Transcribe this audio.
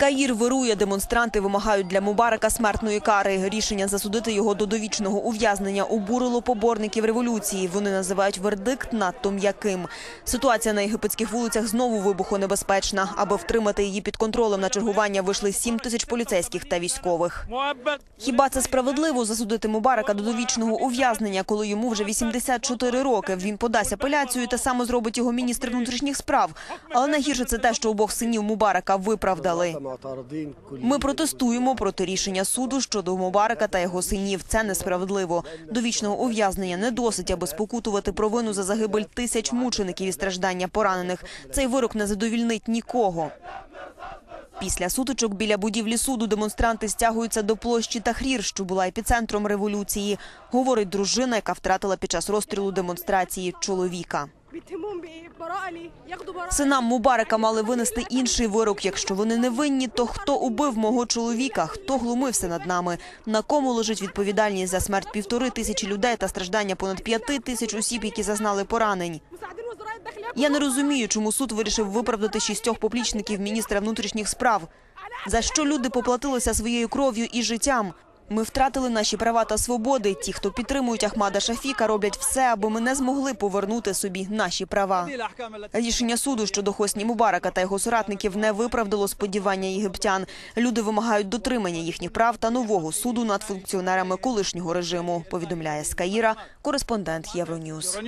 Каїр вирує, демонстранти вимагають для Мубарака смертної кари. Рішення засудити його до довічного ув'язнення обурило поборників революції. Вони називають вердикт надто м'яким. Ситуація на єгипетських вулицях знову вибухонебезпечна. Аби втримати її під контролем на чергування вийшли 7 тисяч поліцейських та військових. Хіба це справедливо засудити Мубарака до довічного ув'язнення, коли йому вже 84 роки? Він подасть апеляцію, те саме зробить його міністр внутрішніх справ. Але найгірше це те, що обох синів Мубарака виправдали. Ми протестуємо проти рішення суду щодо Мубарака та його синів. Це несправедливо. Довічного ув'язнення не досить, аби спокутувати провину за загибель тисяч мучеників і страждання поранених. Цей вирок не задовільнить нікого. Після сутичок біля будівлі суду демонстранти стягуються до площі Тахрір, що була епіцентром революції. Говорить дружина, яка втратила під час розстрілу демонстрації чоловіка. Синам Мубарика мали винести інший вирок. Якщо вони не винні, то хто убив мого чоловіка, хто глумився над нами? На кому лежить відповідальність за смерть півтори тисячі людей та страждання понад п'яти тисяч осіб, які зазнали поранень? Я не розумію, чому суд вирішив виправдати шістьох поплічників міністра внутрішніх справ. За що люди поплатилися своєю кров'ю і життям? Ми втратили наші права та свободи. Ті, хто підтримують Ахмада Шафіка, роблять все, аби ми не змогли повернути собі наші права. Рішення суду щодо Хосні Мубарака та його соратників не виправдало сподівання єгиптян. Люди вимагають дотримання їхніх прав та нового суду над функціонерами колишнього режиму. Повідомляє Скаїра, Каїра, кореспондент Євроньюз.